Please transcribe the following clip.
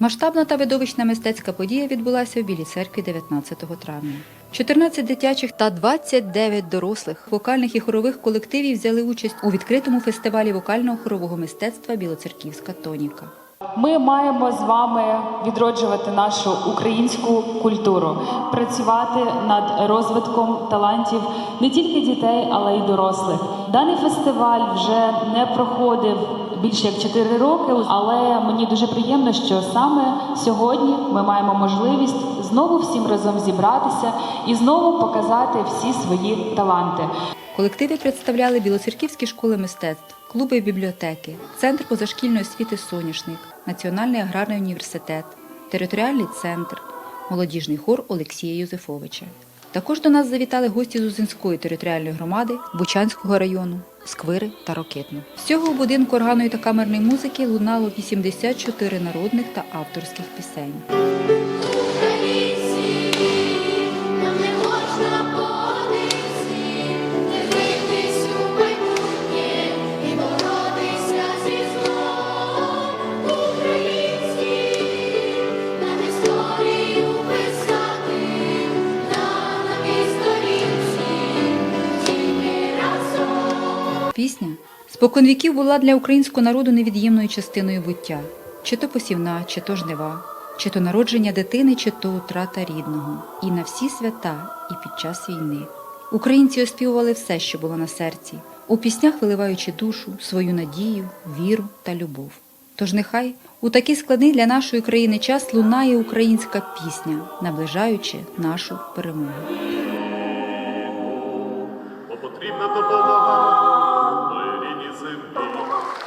Масштабна та видовищна мистецька подія відбулася в Білій церкві 19 травня. 14 дитячих та 29 дорослих вокальних і хорових колективів взяли участь у відкритому фестивалі вокального хорового мистецтва Білоцерківська тоніка. Ми маємо з вами відроджувати нашу українську культуру, працювати над розвитком талантів не тільки дітей, але й дорослих. Даний фестиваль вже не проходив більше як 4 роки, але мені дуже приємно, що саме сьогодні ми маємо можливість знову всім разом зібратися і знову показати всі свої таланти. Колективи представляли білоцерківські школи мистецтв, клуби і бібліотеки, Центр позашкільної освіти Соняшник, Національний аграрний університет, територіальний центр, молодіжний хор Олексія Юзефовича. Також до нас завітали гості з Узинської територіальної громади, Бучанського району, Сквири та Рокитну. Всього у будинку органної та камерної музики лунало 84 народних та авторських пісень. Пісня споконвіків була для українського народу невід'ємною частиною буття, чи то посівна, чи то жнива, чи то народження дитини, чи то утрата рідного, і на всі свята, і під час війни. Українці оспівували все, що було на серці, у піснях виливаючи душу, свою надію, віру та любов. Тож нехай у такий складний для нашої країни час лунає українська пісня, наближаючи нашу перемогу. потрібна допомога на плині землі.